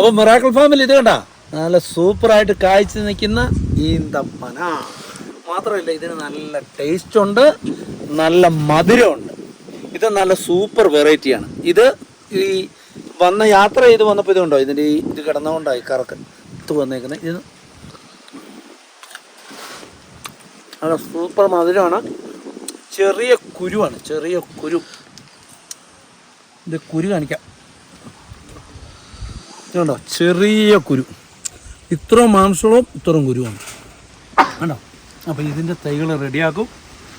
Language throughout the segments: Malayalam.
അപ്പൊ മിറാക്കിൾ ഫാമിൽ ഇത് കണ്ട? നല്ല സൂപ്പറായിട്ട് കാഴ്ച നിൽക്കുന്ന ഈന്തപ്പന മാത്രമല്ല ഇതിന് നല്ല ടേസ്റ്റ് ഉണ്ട് നല്ല മധുരമുണ്ട്. ഇത് നല്ല സൂപ്പർ വെറൈറ്റിയാണ് ഇത് ഈ വന്ന യാത്ര ചെയ്ത് വന്നപ്പോൾ ഇതുണ്ടോ? ഇതിന്റെ ഈ ഇത് കിടന്നുകൊണ്ടായി കറക്ക്. ഇത് വന്നേക്കുന്നത് ഇത് നല്ല സൂപ്പർ മധുരമാണ്. ചെറിയ കുരുവാണ്. ചെറിയ കുരു. ഇത് കുരു കാണിക്കാം. ഇതുണ്ടോ ചെറിയ കുരു. ഇത്ര മാംസവും ഇത്രയും കുരുവാണ്. കണ്ടോ? അപ്പോൾ ഇതിന്റെ തൈകൾ റെഡിയാക്കും.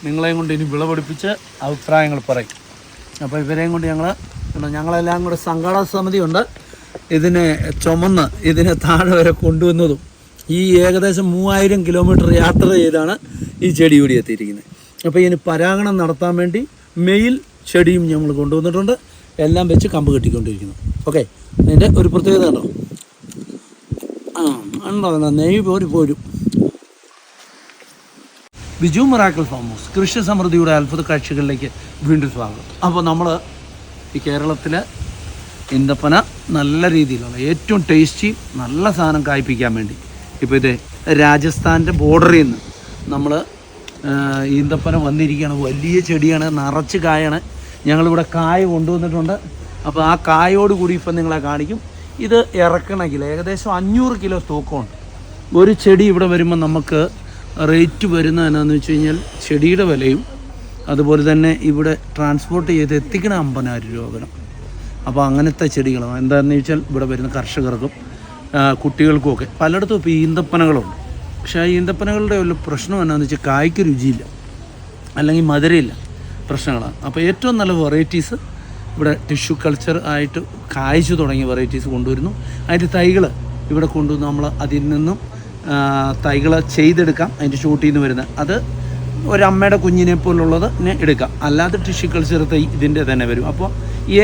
നിങ്ങളെയും കൊണ്ട് ഇനി വിളവെടുപ്പിച്ച് അഭിപ്രായങ്ങൾ പറയും. അപ്പോൾ ഇവരെയും കൊണ്ട് ഞങ്ങൾ ഞങ്ങളെല്ലാം കൂടെ സംഘാടക സമിതിയുണ്ട്. ഇതിനെ ചുമന്ന് ഇതിനെ താഴെ വരെ കൊണ്ടുവന്നതും ഈ ഏകദേശം മൂവായിരം കിലോമീറ്റർ യാത്ര ചെയ്താണ് ഈ ചെടി കൂടി എത്തിയിരിക്കുന്നത്. അപ്പോൾ ഇതിന് പരാഗണം നടത്താൻ വേണ്ടി മെയിൽ ചെടിയും ഞങ്ങൾ കൊണ്ടുവന്നിട്ടുണ്ട്. എല്ലാം വെച്ച് കമ്പ് കെട്ടിക്കൊണ്ടിരിക്കുന്നു. ഓക്കെ അതിന്റെ ഒരു പ്രത്യേകത ഉണ്ടോ ആ ഉണ്ടോ നെയ്യ് പോരും പോരും. ബിജു മറാക്കൽ ഫാം ഹൗസ് കൃഷി സമൃദ്ധിയുടെ അത്ഭുത കാഴ്ചകളിലേക്ക് വീണ്ടും സ്വാഗതം. അപ്പോൾ നമ്മൾ ഈ കേരളത്തിലെ ഇന്തപ്പന നല്ല രീതിയിലുള്ള ഏറ്റവും ടേസ്റ്റി നല്ല സാധനം കായ്പ്പിക്കാൻ വേണ്ടി ഇപ്പോൾ ഇത് രാജസ്ഥാന്റെ ബോർഡറിൽ നിന്ന് നമ്മൾ ഈന്തപ്പന വന്നിരിക്കുകയാണ്. വലിയ ചെടിയാണ് നിറച്ച് കായാണ്. ഞങ്ങളിവിടെ കായ കൊണ്ടുവന്നിട്ടുണ്ട്. അപ്പോൾ ആ കായോട് കൂടി ഇപ്പം നിങ്ങളെ കാണിക്കും. ഇത് ഇറക്കണമെങ്കിൽ ഏകദേശം അഞ്ഞൂറ് കിലോ തൂക്കമുണ്ട്. ഒരു ചെടി ഇവിടെ വരുമ്പോൾ നമുക്ക് റേറ്റ് വരുന്ന എന്നാന്ന് വെച്ച് കഴിഞ്ഞാൽ ചെടിയുടെ വിലയും അതുപോലെ തന്നെ ഇവിടെ ട്രാൻസ്പോർട്ട് ചെയ്ത് എത്തിക്കണ അമ്പതിനായിരം രൂപ വരും അപ്പോൾ അങ്ങനത്തെ ചെടികളാണ് എന്താണെന്ന് വെച്ചാൽ ഇവിടെ വരുന്ന കർഷകർക്കും കുട്ടികൾക്കും ഒക്കെ. പലയിടത്തും ഇപ്പോൾ ഈന്തപ്പനകളുണ്ട്. പക്ഷേ ആ ഈന്തപ്പനകളുടെ ഒരു പ്രശ്നം എന്നാന്ന് വെച്ചാൽ കായ്ക്ക് രുചിയില്ല. അല്ലെങ്കിൽ മധുരയില്ല. പ്രശ്നങ്ങളാണ്. അപ്പോൾ ഏറ്റവും നല്ല വെറൈറ്റീസ് ഇവിടെ ടിഷ്യൂ കൾച്ചർ ആയിട്ട് കായ്ച്ചു തുടങ്ങിയ വെറൈറ്റീസ് കൊണ്ടുവരുന്നു. അതിന്റെ തൈകൾ ഇവിടെ കൊണ്ടുവന്ന് നമ്മൾ അതിൽ നിന്നും തൈകൾ ചെയ്തെടുക്കാം. അതിന്റെ ഷൂട്ടിൽ നിന്ന് വരുന്ന അത് ഒരമ്മയുടെ കുഞ്ഞിനെ പോലുള്ളത് നെ എടുക്കാം. അല്ലാതെ ടിഷ്യൂ കൾച്ചർ തൈ ഇതിന്റെ തന്നെ വരും. അപ്പോൾ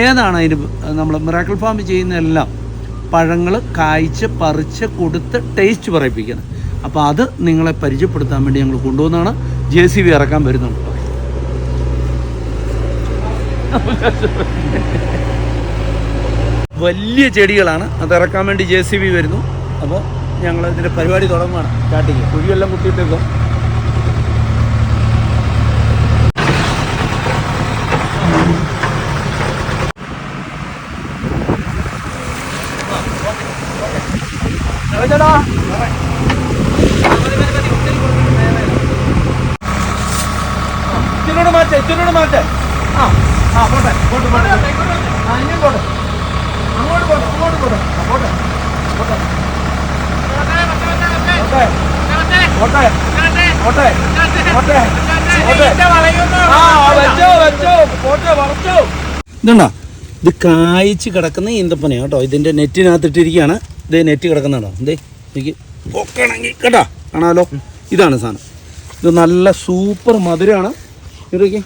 ഏതാണ് അതിന് നമ്മൾ മിറാക്കിൾ ഫാം ചെയ്യുന്ന എല്ലാം പഴങ്ങൾ കായ്ച്ച് പറിച്ച് കൊടുത്ത് ടേസ്റ്റ് പറയിപ്പിക്കുന്നത്. അപ്പോൾ അത് നിങ്ങളെ പരിചയപ്പെടുത്താൻ വേണ്ടി ഞങ്ങൾ കൊണ്ടുവന്നാണ്. ജെ സി ബി ഇറക്കാൻ വരുന്നുണ്ട്. വലിയ ചെടികളാണ്. അത് ഇറക്കാൻ വേണ്ടി ജെ സി ബി വരുന്നു. അപ്പോൾ ഞങ്ങൾ ഇതിന്റെ പരിപാടി തുടങ്ങുകയാണ് സ്റ്റാർട്ടിങ്. കുഴിയെല്ലാം കുത്തിയിട്ടേക്കും? ഇച്ചിനോട് മാറ്റേ ഇച്ചിനോട് മാറ്റേ. ആ. ആ പോട്ടെ പോട്ടെ പോട്ടെ. ആ ഇനിയും പോട്ടെ. അങ്ങോട്ട് പോട്ടെ അങ്ങോട്ട് പോട്ടെ. ആ, പോട്ടെ പോട്ടെ. പോട്ടെ പോട്ടെ പോട്ടെ വെച്ചോ വെച്ചോ പോട്ടെ വളച്ചോ. ഇതുണ്ടോ? ഇത് കായ്ച്ച് കിടക്കുന്ന ഈന്തപ്പനയാണ് കേട്ടോ. ഇതിന്റെ നെറ്റിനകത്ത് ഇട്ടിരിക്കുകയാണ് ഇത് നെറ്റ് കിടക്കുന്നതാണോ എന്തേ എനിക്ക് പൊക്കണമെങ്കിൽ കേട്ടോ? കാണാമല്ലോ ഇതാണ് സാധനം. ഇത് നല്ല സൂപ്പർ മധുരമാണ്. ഇതൊക്കെ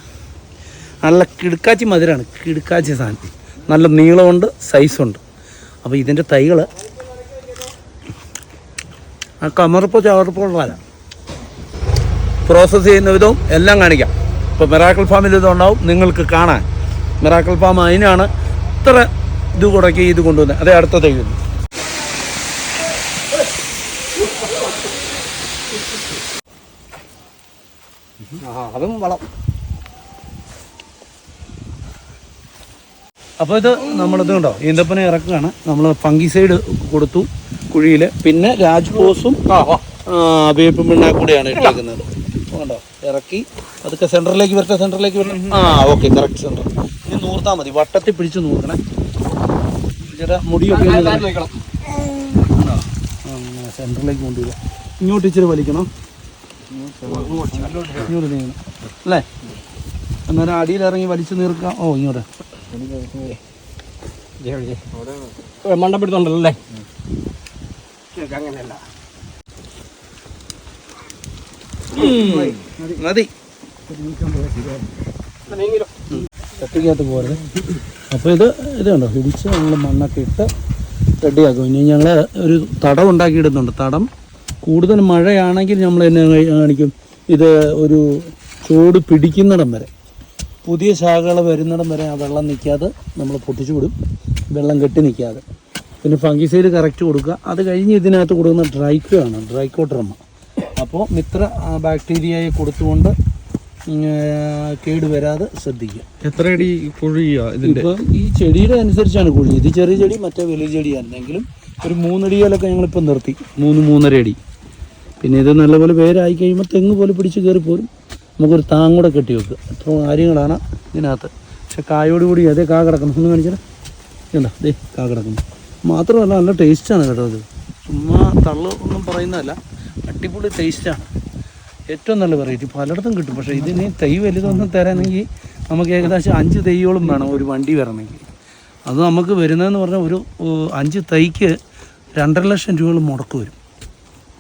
നല്ല കിടുക്കാച്ചി മധുരമാണ് കിടുക്കാച്ചി സാധനം. നല്ല നീളമുണ്ട് സൈസുണ്ട് അപ്പോൾ ഇതിന്റെ തൈകൾ ആ കമർപ്പോ ചവർപ്പോ ഉള്ളതല്ല പ്രോസസ്സ് ചെയ്യുന്ന വിധവും എല്ലാം കാണിക്കാം. ഇപ്പോൾ മിറാക്കിൾ ഫാമിൽ ഇതുണ്ടാവും നിങ്ങൾക്ക് കാണാൻ. മിറാക്കിൾ ഫാം അതിനാണ് ഇത്ര ഇത് കുടക്കി ഇത് കൊണ്ടുവന്നത്. അതേ അടുത്ത തൈ അതും വളം. അപ്പോൾ ഇത് നമ്മളിത് കണ്ടോ? ഈന്തപ്പന ഇറക്കുകയാണ്. നമ്മൾ ഫംഗിസൈഡ് കൊടുത്തു കുഴിയിൽ പിന്നെ രാജ്ബോസും വേപ്പും പിണ്ണാ കൂടിയാണ് ഇട്ടേക്കുന്നത്. കണ്ടോ? ഇറക്കി. അതൊക്കെ സെന്ററിലേക്ക് വരട്ടെ സെന്ററിലേക്ക് വരണം ആ ഓക്കെ കറക്റ്റ് സെന്റർ ഇനി നൂർത്താൽ മതി. വട്ടത്തിൽ പിടിച്ച് നൂർക്കണേ ചേട്ടാ മുടിയൊക്കെ സെന്ററിലേക്ക് കൊണ്ടുവരിക ഇങ്ങോട്ട് ഇച്ചിരി വലിക്കണം. ഇങ്ങോട്ട് നീങ്ങണം. അല്ലേ? അന്നേരം അടിയിൽ ഇറങ്ങി വലിച്ചു നീർക്കാം. ഓ ഇങ്ങോട്ട്. മണ്ടപ്പെടുത്തുണ്ടല്ലോ അങ്ങനെയല്ല. മതി. ചട്ടിക്കകത്ത് പോരുത്. അപ്പോൾ ഇത് ഇത് കണ്ടോ? ഇടിച്ച് നമ്മൾ മണ്ണൊക്കെ ഇട്ട് റെഡിയാക്കും. ഇനി ഞങ്ങൾ ഒരു തടം ഉണ്ടാക്കിയിടുന്നുണ്ട്. തടം. കൂടുതൽ മഴയാണെങ്കിൽ നമ്മൾ എന്നെ കാണിക്കും. ഇത് ഒരു ചൂട് പിടിക്കുന്നിടം വരെ. പുതിയ ശാഖകൾ വരുന്നിടം വരെ ആ വെള്ളം നിൽക്കാതെ നമ്മൾ പൊട്ടിച്ചു വിടും. വെള്ളം കെട്ടി നിൽക്കാതെ. പിന്നെ ഫംഗിസൈഡ് കറക്റ്റ് കൊടുക്കുക. അത് കഴിഞ്ഞ് ഇതിനകത്ത് കൊടുക്കുന്ന ഡ്രൈക്കോ ആണ് ഡ്രൈക്കോട്രമ അപ്പോൾ മിത്ര ബാക്ടീരിയയെ കൊടുത്തുകൊണ്ട് കേട് വരാതെ ശ്രദ്ധിക്കുക. എത്ര അടി കുഴിയാണ് ഇതിന്റെ? ഇപ്പം ഈ ചെടിയുടെ അനുസരിച്ചാണ് കുഴി. ഇത് ചെറിയ ചെടി മറ്റേ വലിയ ചെടി അല്ലെങ്കിലും ഒരു മൂന്നടിയിലൊക്കെ ഞങ്ങളിപ്പോൾ നിർത്തി. മൂന്ന് മൂന്നര അടി. പിന്നെ ഇത് നല്ലപോലെ പേരായി കഴിയുമ്പോൾ തെങ്ങ് പോലെ പിടിച്ച് കയറി പോരും നമുക്കൊരു താങ് കൂടെ കെട്ടി വെക്കുക എത്ര കാര്യങ്ങളാണ് ഇതിനകത്ത്. പക്ഷെ കായോടുകൂടി അതേ കാ കിടക്കണം ഒന്ന് കാണിച്ചാൽ ഇതാ ദേ കാ കിടക്കുന്നു. മാത്രമല്ല നല്ല ടേസ്റ്റാണ് കേട്ടോ ഇത്. ചുമ്മാ തള്ളു ഒന്നും പറയുന്നതല്ല. അടിപൊളി ടേസ്റ്റാണ്. ഏറ്റവും നല്ല വെറൈറ്റി പലയിടത്തും കിട്ടും. പക്ഷേ ഇതിന് തൈ വലുതൊന്നും തരാനെങ്കിൽ നമുക്ക് ഏകദേശം അഞ്ച് തൈയോളം വേണം ഒരു വണ്ടി വരണമെങ്കിൽ. അത് നമുക്ക് വരുന്നതെന്ന് പറഞ്ഞാൽ ഒരു അഞ്ച് തൈക്ക് രണ്ടര ലക്ഷം രൂപകൾ മുടക്ക് വരും.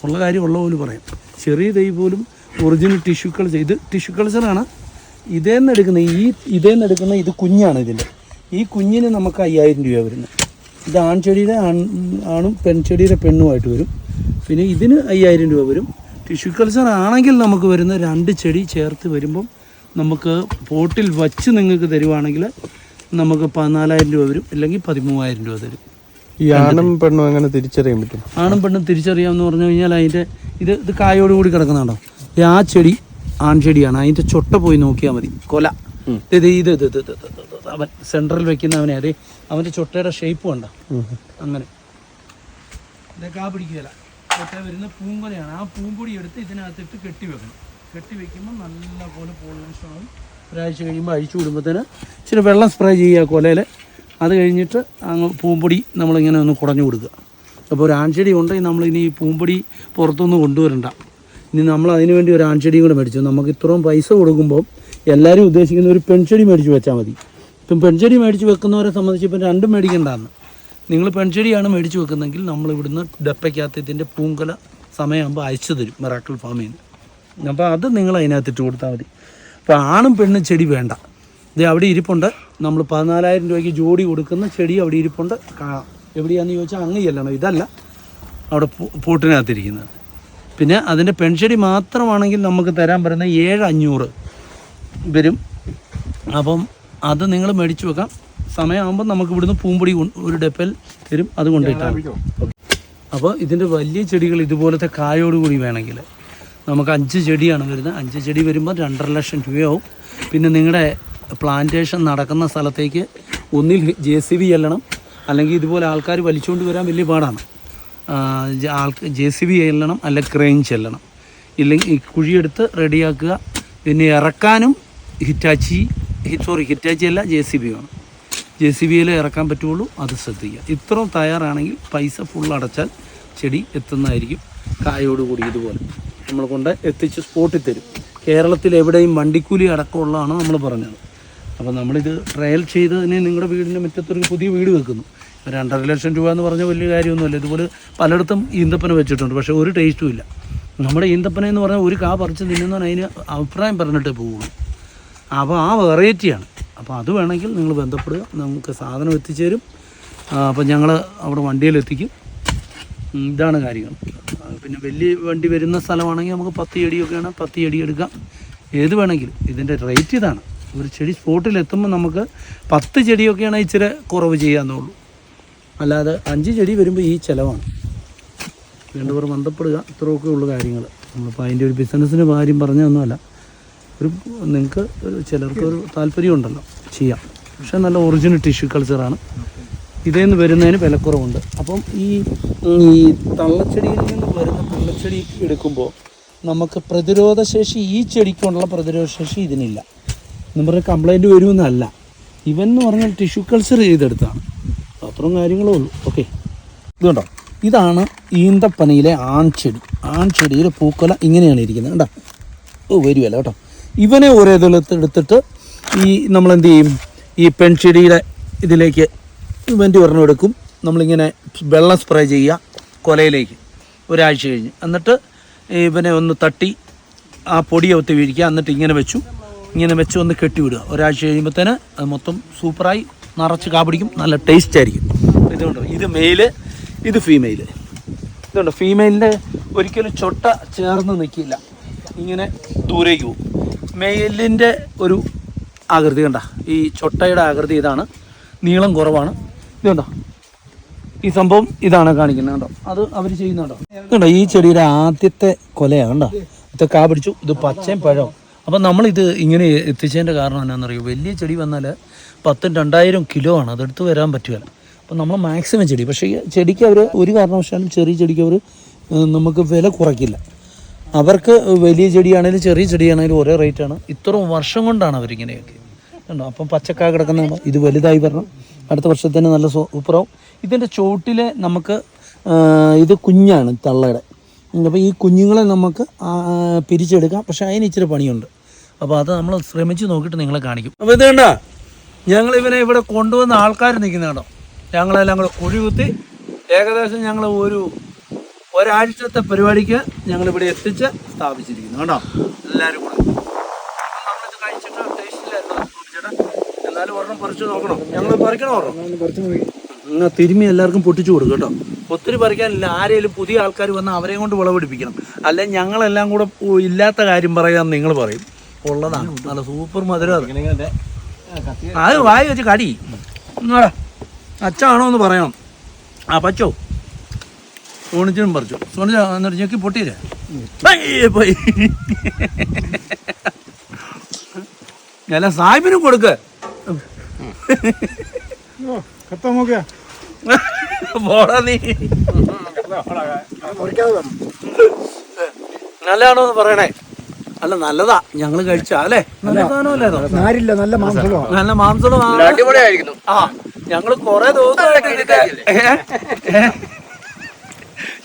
ഉള്ള കാര്യം ഉള്ള പോലെ പറയാം. ചെറിയ തൈ പോലും ഒറിജിനൽ ടിഷ്യൂ കൾച്ചർ ഇത് ടിഷ്യൂ കൾച്ചറാണ് ഇതേ എടുക്കുന്ന ഈ ഇതേ എടുക്കുന്ന ഇത് കുഞ്ഞാണ് ഇതിന്റെ ഈ കുഞ്ഞിന് നമുക്ക് അയ്യായിരം രൂപ വരുന്നത് ഇത് ആൺചെടിയുടെ ആൺ ആണും പെൺചെടിയുടെ പെണ്ണുമായിട്ട് വരും. പിന്നെ ഇതിന് അയ്യായിരം രൂപ വരും. ടിഷ്യൂ കൾച്ചർ ആണെങ്കിൽ നമുക്ക് വരുന്ന രണ്ട് ചെടി ചേർത്ത് വരുമ്പം നമുക്ക് പോട്ടിൽ വച്ച് നിങ്ങൾക്ക് തരുവാണെങ്കിൽ നമുക്ക് പതിനാലായിരം രൂപ വരും. അല്ലെങ്കിൽ പതിമൂവായിരം രൂപ തരും. ഈ ആണും പെണ്ണും എങ്ങനെ തിരിച്ചറിയാൻ പറ്റും? ആണും പെണ്ണും തിരിച്ചറിയാമെന്ന് പറഞ്ഞു കഴിഞ്ഞാൽ അതിന്റെ ഇത് ഇത് കായോട് കൂടി കിടക്കുന്നുണ്ടോ? ആ ചെടി ആൺചെടിയാണ്. അതിന്റെ ചൊട്ട പോയി നോക്കിയാൽ മതി. കൊല. ഇത് ഇത് ഇത് ഇത് അവൻ സെൻട്രൽ വെക്കുന്നവനെ അതെ അവന്റെ ചൊട്ടയുടെ ഷേപ്പ് കണ്ട? അങ്ങനെ. ഇതൊക്കെ പിടിക്കുകയല്ല ചൊട്ട വരുന്ന പൂങ്കൊലയാണ്. ആ പൂമ്പൊടി എടുത്ത് ഇതിനകത്തിട്ട് കെട്ടി വെക്കണം. കെട്ടി വെക്കുമ്പോൾ നല്ല പോലെ പോളിഷാവും ഒരാഴ്ച കഴിയുമ്പോൾ അഴിച്ചു വിടുമ്പോഴത്തേന് ഇച്ചിരി വെള്ളം സ്പ്രേ ചെയ്യുക കൊലയിൽ അത് കഴിഞ്ഞിട്ട് അങ്ങ് പൂമ്പൊടി നമ്മളിങ്ങനെ ഒന്ന് കുറഞ്ഞു കൊടുക്കുക. അപ്പോൾ ഒരു ആൺചെടി ഉണ്ടെങ്കിൽ നമ്മളിനി പൂമ്പൊടി പുറത്തുനിന്ന് കൊണ്ടുവരണ്ട. ഇനി നമ്മൾ അതിന് വേണ്ടി ഒരു ആൺചെടിയും കൂടെ മേടിച്ചു. നമുക്ക് ഇത്രയും പൈസ കൊടുക്കുമ്പോൾ എല്ലാവരും ഉദ്ദേശിക്കുന്ന ഒരു പെൺചെടി മേടിച്ച് വെച്ചാൽ മതി. ഇപ്പം പെൺചെടി മേടിച്ച് വെക്കുന്നവരെ സംബന്ധിച്ച് ഇപ്പം രണ്ടും മേടിക്കേണ്ടതാണ്. നിങ്ങൾ പെൺചെടിയാണ് മേടിച്ച് വെക്കുന്നതെങ്കിൽ നമ്മൾ ഇവിടുന്ന് ഡപ്പയ്ക്കകത്ത് ഇതിന്റെ പൂങ്കല സമയമാകുമ്പോൾ അയച്ചു തരും മെറാക്കിൾ ഫാമിൽ നിന്ന്. അപ്പോൾ അത് നിങ്ങൾ അതിനകത്തിട്ട് കൊടുത്താൽ മതി. അപ്പോൾ ആണും പെണ്ണും ചെടി വേണ്ട. ഇത് അവിടെ ഇരിപ്പുണ്ട്. നമ്മൾ പതിനാലായിരം രൂപയ്ക്ക് ജോഡി കൊടുക്കുന്ന ചെടി അവിടെ ഇരിപ്പുണ്ട്. എവിടെയാണെന്ന് ചോദിച്ചാൽ അങ്ങ് ചെല്ലണം ഇതല്ല. അവിടെ പൂട്ടിനകത്തിരിക്കുന്നത്. പിന്നെ അതിന്റെ പെൺചെടി മാത്രമാണെങ്കിൽ നമുക്ക് തരാൻ പറ്റുന്ന ഏഴ് അഞ്ഞൂറ് വരും. അപ്പം അത് നിങ്ങൾ മേടിച്ചു വെക്കാം. സമയമാകുമ്പോൾ നമുക്ക് ഇവിടുന്ന് പൂമ്പൊടി ഒരു ഡെപ്പൽ തരും. അത് കൊണ്ടിട്ടാൽ അപ്പോൾ ഇതിന്റെ വലിയ ചെടികൾ ഇതുപോലത്തെ കായോടുകൂടി വേണമെങ്കിൽ നമുക്ക് അഞ്ച് ചെടിയാണ് വരുന്നത്. അഞ്ച് ചെടി വരുമ്പോൾ രണ്ടര ലക്ഷം രൂപയാവും. പിന്നെ നിങ്ങളുടെ പ്ലാന്റേഷൻ നടക്കുന്ന സ്ഥലത്തേക്ക് ഒന്നിൽ ജെ സി ബി ചെല്ലണം. അല്ലെങ്കിൽ ഇതുപോലെ ആൾക്കാർ വലിച്ചുകൊണ്ട് വരാൻ വലിയ പാടാണ്. ആൾക്ക് ജെ സി ബി ചെല്ലണം അല്ല ക്രെയിൻ ചെല്ലണം. ഇല്ലെങ്കിൽ കുഴിയെടുത്ത് റെഡിയാക്കുക. പിന്നെ ഇറക്കാനും ഹിറ്റാച്ചി സോറി ഹിറ്റാച്ചി അല്ല ജെ സി ബി വേണം. ജെ സി ബിയിൽ ഇറക്കാൻ പറ്റുള്ളൂ അത് ശ്രദ്ധിക്കുക. ഇത്രയും തയ്യാറാണെങ്കിൽ പൈസ ഫുൾ അടച്ചാൽ ചെടി എത്തുന്നതായിരിക്കും. കായോടുകൂടി ഇതുപോലെ. നമ്മൾ കൊണ്ട് എത്തിച്ച് സ്പോട്ടിൽ തരും. കേരളത്തിൽ എവിടെയും വണ്ടിക്കൂലി അടക്കമുള്ളതാണ് നമ്മൾ പറഞ്ഞത്. അപ്പോൾ നമ്മളിത് ട്രയൽ ചെയ്തതിന് നിങ്ങളുടെ വീടിന്റെ മുറ്റത്തൊരു പുതിയ വീട് വെക്കുന്നു. രണ്ടര ലക്ഷം രൂപ എന്ന് പറഞ്ഞ വലിയ കാര്യമൊന്നുമില്ല. ഇതുപോലെ പലയിടത്തും ഈന്തപ്പന വെച്ചിട്ടുണ്ട്. പക്ഷേ ഒരു ടേസ്റ്റും ഇല്ല. നമ്മുടെ ഈന്തപ്പന എന്ന് പറഞ്ഞാൽ ഒരു കാ പറിച്ച് തിന്നുന്നവൻ അതിന് അഭിപ്രായം പറഞ്ഞിട്ടേ പോവുള്ളൂ. അപ്പോൾ ആ വെറൈറ്റിയാണ് അപ്പോൾ അത് വേണമെങ്കിൽ നിങ്ങൾ ബന്ധപ്പെടുക. നമുക്ക് സാധനം എത്തിച്ചേരും. അപ്പോൾ ഞങ്ങൾ അവിടെ വണ്ടിയിൽ എത്തിക്കും. ഇതാണ് കാര്യം പിന്നെ വലിയ വണ്ടി വരുന്ന സ്ഥലമാണെങ്കിൽ നമുക്ക് പത്ത് ചെടിയൊക്കെയാണ് പത്ത് ചെടി എടുക്കാം. ഏത് വേണമെങ്കിലും. ഇതിന്റെ റേറ്റ് ഇതാണ്. ഒരു ചെടി സ്പോട്ടിൽ എത്തുമ്പോൾ നമുക്ക് പത്ത് ചെടിയൊക്കെയാണ് ഇച്ചിരി കുറവ് ചെയ്യാന്നുള്ളൂ. അല്ലാതെ അഞ്ച് ചെടി വരുമ്പോൾ ഈ ചിലവാണ്. വേണ്ടവർ ബന്ധപ്പെടുക ഇത്രയൊക്കെ ഉള്ള കാര്യങ്ങൾ നമ്മളിപ്പോൾ അതിന്റെ ഒരു ബിസിനസ്സിന് കാര്യം പറഞ്ഞതൊന്നുമല്ല. ഒരു നിങ്ങൾക്ക് ഒരു ചിലർക്ക് ഒരു താല്പര്യമുണ്ടല്ലോ ചെയ്യാം പക്ഷെ നല്ല ഒറിജിനൽ ടിഷ്യൂ കൾച്ചറാണ് ഇതേന്ന് വരുന്നതിന് വിലക്കുറവുണ്ട്. അപ്പം ഈ ഈ തള്ളച്ചെടിയിൽ നിന്ന് വരുന്ന തള്ളച്ചെടി എടുക്കുമ്പോൾ നമുക്ക് പ്രതിരോധശേഷി ഈ ചെടിക്കുള്ള പ്രതിരോധശേഷി ഇതിനില്ല. പറഞ്ഞാൽ കംപ്ലൈന്റ് വരുമെന്നല്ല. ഇവൻ എന്ന് പറഞ്ഞാൽ ടിഷ്യൂ കൾച്ചർ ചെയ്തെടുത്താണ്. അത്രയും കാര്യങ്ങളേ ഉള്ളൂ. ഓക്കെ ഇതുണ്ടോ ഇതാണ് ഈന്തപ്പനയിലെ ആൺചെടി. ആൺചെടിയിലെ പൂക്കൊല ഇങ്ങനെയാണ് ഇരിക്കുന്നത്. കേട്ടോ ഓ വരുമല്ല കേട്ടോ. ഇവനെ ഒരേ എടുത്തിട്ട് ഈ നമ്മൾ എന്ത് ചെയ്യും? ഈ പെൺചെടിയുടെ ഇതിലേക്ക് ഇവന്റെ ഒരെണ്ണം എടുക്കും. നമ്മളിങ്ങനെ വെള്ളം സ്പ്രേ ചെയ്യുക കൊലയിലേക്ക് ഒരാഴ്ച കഴിഞ്ഞ്. എന്നിട്ട് ഇവനെ ഒന്ന് തട്ടി ആ പൊടിയെ ഒത്തി വീഴിക്കുക എന്നിട്ട് ഇങ്ങനെ വെച്ചു. ഇങ്ങനെ വെച്ച് ഒന്ന് കെട്ടിവിടുക. ഒരാഴ്ച കഴിയുമ്പോഴത്തേന് അത് മൊത്തം സൂപ്പറായി നിറച്ച് കാപിടിക്കും നല്ല ടേസ്റ്റ് ആയിരിക്കും. ഇതുകൊണ്ട് ഇത് മെയിൽ ഇത് ഫീമെയിൽ ഇതുണ്ട്? ഫീമെയിലിന്റെ ഒരിക്കലും ചൊട്ട ചേർന്ന് നിൽക്കില്ല ഇങ്ങനെ ദൂരേക്ക് പോകും. മെയിലിന്റെ ഒരു ആകൃതി കണ്ട? ഈ ചൊട്ടയുടെ ആകൃതി ഇതാണ്. നീളം കുറവാണ്. ഇതുണ്ടോ? ഈ സംഭവം ഇതാണ് കാണിക്കുന്നത് കേട്ടോ അത് അവർ ചെയ്യുന്നുണ്ടോ കണ്ടോ? ഈ ചെടിയുടെ ആദ്യത്തെ കൊലയാണ് കണ്ടോ? ഇത് കാ പിടിച്ചു ഇത് പച്ചയും പഴവും. അപ്പം നമ്മളിത് ഇങ്ങനെ എത്തിച്ചതിന്റെ കാരണം എന്നാണെന്നറിയോ വലിയ ചെടി വന്നാൽ പത്തും രണ്ടായിരം കിലോ ആണ്. അതെടുത്ത് വരാൻ പറ്റുകയില്ല അപ്പോൾ നമ്മൾ മാക്സിമം ചെടി. പക്ഷേ ചെടിക്ക് അവർ ഒരു കാരണവശാലും ചെറിയ ചെടിക്ക് അവർ നമുക്ക് വില കുറയ്ക്കില്ല. അവർക്ക് വലിയ ചെടിയാണെങ്കിലും ചെറിയ ചെടിയാണെങ്കിലും ഒരേ റേറ്റാണ് ഇത്രയും വർഷം കൊണ്ടാണ് അവരിങ്ങനെയൊക്കെ ഉണ്ടോ അപ്പം പച്ചക്കാ കിടക്കുന്ന? ഇത് വലുതായി വരണം. അടുത്ത വർഷത്തിന് നല്ല സൂപ്പറാവും. ഇതിന്റെ ചോട്ടിലെ നമുക്ക് ഇത് കുഞ്ഞാണ് തള്ളയുടെ. അപ്പോൾ ഈ കുഞ്ഞുങ്ങളെ നമുക്ക് പിരിച്ചെടുക്കാം. പക്ഷേ അതിന് ഇച്ചിരി പണിയുണ്ട്. അപ്പോൾ അത് നമ്മൾ ശ്രമിച്ച് നോക്കിയിട്ട് നിങ്ങളെ കാണിക്കും. അപ്പോൾ ഇത് കണ്ട? ഞങ്ങൾ ഇവനെ ഇവിടെ കൊണ്ടുവന്ന ആൾക്കാർ നിൽക്കുന്ന കേട്ടോ ഞങ്ങളെല്ലാം കൂടെ കുഴി കുത്തി ഏകദേശം ഞങ്ങൾ ഒരു ഒരാഴ്ചത്തെ പരിപാടിക്ക് ഞങ്ങൾ ഇവിടെ എത്തിച്ച് സ്ഥാപിച്ചിരിക്കുന്നു. കേട്ടോ എല്ലാവരും കൂടെ. കഴിച്ചിട്ട്. എന്നാലും ഒരെണ്ണം പറിച്ചു നോക്കണം. ഞങ്ങൾ പറിക്കണോ തിരുമ്മി എല്ലാവർക്കും പൊട്ടിച്ചു കൊടുക്കും കേട്ടോ. ഒത്തിരി പറിക്കാനില്ല. ആരെങ്കിലും പുതിയ ആൾക്കാർ വന്നാൽ അവരെയും കൊണ്ട് വിളവെടുപ്പിക്കണം. അല്ലെ ഞങ്ങളെല്ലാം കൂടെ ഇല്ലാത്ത കാര്യം പറയാൻ നിങ്ങൾ പറയും. ഉള്ളതാണ് നല്ല സൂപ്പർ മധുരം അത് വായി വെച്ച് കടി. ഇങ്ങോടാ. അച്ഛാണോ എന്ന് പറയണം. ആ പച്ചോ? സോണിച്ചനും പറിച്ചു. സോണിച്ച എന്നിട്ട് ഞെക്കി പൊട്ടിയില്ലേ? പോയി. അല്ല സാഹിബിനും കൊടുക്ക്. പോടാ നീ. നല്ലതാണോ എന്ന് പറയണേ? അല്ല നല്ലതാ. ഞങ്ങൾ കഴിച്ചാ അല്ലേ? നല്ല സാധനമല്ലേ ഇത്? നാരില്ല നല്ല മാംസമാണ് നല്ല മാംസമാണ് അടിപൊളിയായിരിക്കുന്നു. ആ ഞങ്ങൾ കൊറേ ദിവസമായിട്ട് ഇതിന്റെ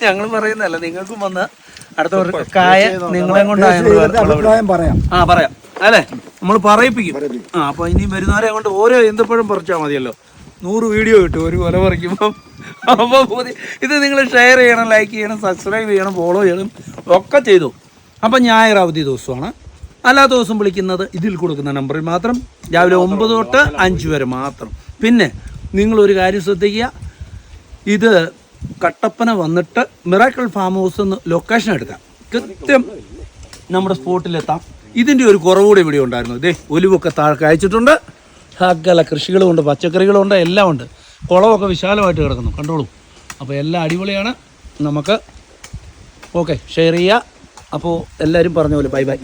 ഞങ്ങൾ പറയുന്നല്ല നിങ്ങൾക്കും വന്ന് അടുത്ത ഒരു കായ നിങ്ങളെ കൊണ്ടായിരുന്നു അഭിപ്രായം പറയാം. ആ പറയാം. അല്ലേ? നമ്മൾ പറയിപ്പിക്കും. ആ അപ്പൊ ഇനി വരുന്നവരെ കൊണ്ട് ഓരോ എന്തപ്പോഴും പറിച്ചാൽ മതിയല്ലോ. നൂറ് വീഡിയോ കിട്ടും ഒരു കൊല പറിക്കുമ്പോൾ അപ്പോൾ ഇത് നിങ്ങൾ ഷെയർ ചെയ്യണം ലൈക്ക് ചെയ്യണം സബ്സ്ക്രൈബ് ചെയ്യണം ഫോളോ ചെയ്യണം ഒക്കെ ചെയ്തു. അപ്പം ഞായർ അവധി ദിവസമാണ്. അല്ലാത്ത ദിവസം വിളിക്കുന്നത് ഇതിൽ കൊടുക്കുന്ന നമ്പറിൽ മാത്രം. രാവിലെ ഒമ്പത് തൊട്ട് അഞ്ച് വരെ മാത്രം. പിന്നെ നിങ്ങളൊരു കാര്യം ശ്രദ്ധിക്കുക. ഇത് കട്ടപ്പന വന്നിട്ട് മിറാക്കിൾ ഫാം ഹൗസ് എന്ന് ലൊക്കേഷൻ എടുക്കാം. കൃത്യം നമ്മുടെ സ്പോട്ടിലെത്താം. ഇതിന്റെ ഒരു കുറവുകൂടി ഇവിടെ ഉണ്ടായിരുന്നു. ഇതേ ഒലിവൊക്കെ താഴെ അയച്ചിട്ടുണ്ട്. സകല കൃഷികളുമുണ്ട് പച്ചക്കറികളുണ്ട് എല്ലാം ഉണ്ട്. കുളമൊക്കെ വിശാലമായിട്ട് കിടക്കുന്നു. കണ്ടോളൂ. അപ്പോൾ എല്ലാം അടിപൊളിയാണ്. നമുക്ക് ഓക്കെ ഷെയർ ചെയ്യുക അപ്പോൾ എല്ലാവരും പറഞ്ഞ പോലെ ബൈ ബൈ.